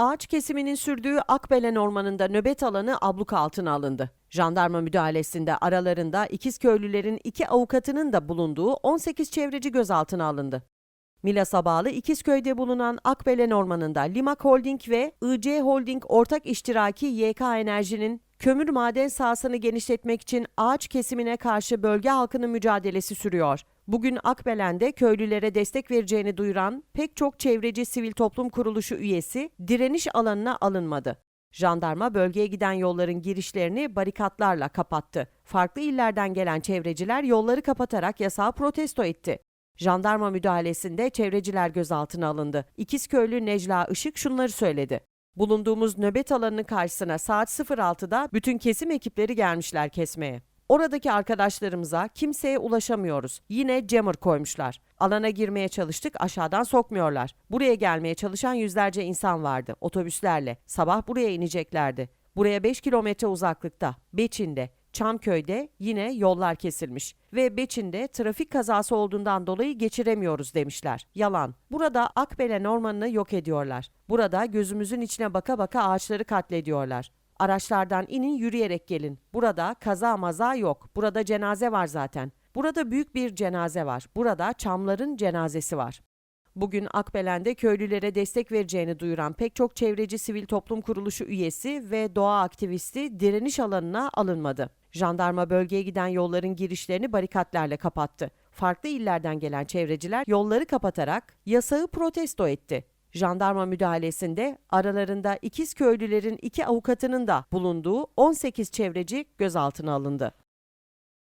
ağaç kesiminin sürdüğü Akbelen Ormanı'nda nöbet alanı abluka altına alındı. Jandarma müdahalesinde aralarında İkizköylülerin iki avukatının da bulunduğu 18 çevreci gözaltına alındı. Milas'a bağlı İkizköy'de bulunan Akbelen Ormanı'nda Limak Holding ve IC Holding ortak iştiraki YK Enerji'nin kömür maden sahasını genişletmek için ağaç kesimine karşı bölge halkının mücadelesi sürüyor. Bugün Akbelen'de köylülere destek vereceğini duyuran pek çok çevreci sivil toplum kuruluşu üyesi direniş alanına alınmadı. Jandarma bölgeye giden yolların girişlerini barikatlarla kapattı. Farklı illerden gelen çevreciler yolları kapatarak yasağı protesto etti. Jandarma müdahalesinde çevreciler gözaltına alındı. İkizköylü Necla Işık şunları söyledi. Bulunduğumuz nöbet alanının karşısına saat 06'da bütün kesim ekipleri gelmişler kesmeye. Oradaki arkadaşlarımıza kimseye ulaşamıyoruz. Yine jammer koymuşlar. Alana girmeye çalıştık aşağıdan sokmuyorlar. Buraya gelmeye çalışan yüzlerce insan vardı otobüslerle. Sabah buraya ineceklerdi. Buraya 5 kilometre uzaklıkta, Beçin'de, Çamköy'de yine yollar kesilmiş ve Beçin'de trafik kazası olduğundan dolayı geçiremiyoruz demişler. Yalan. Burada Akbelen ormanını yok ediyorlar. Burada gözümüzün içine baka baka ağaçları katlediyorlar. Araçlardan inin yürüyerek gelin. Burada kaza maza yok. Burada cenaze var zaten. Burada büyük bir cenaze var. Burada çamların cenazesi var. Bugün Akbelen'de köylülere destek vereceğini duyuran pek çok çevreci sivil toplum kuruluşu üyesi ve doğa aktivisti direniş alanına alınmadı. Jandarma bölgeye giden yolların girişlerini barikatlarla kapattı. Farklı illerden gelen çevreciler yolları kapatarak yasağı protesto etti. Jandarma müdahalesinde aralarında ikiz köylülerin iki avukatının da bulunduğu 18 çevreci gözaltına alındı.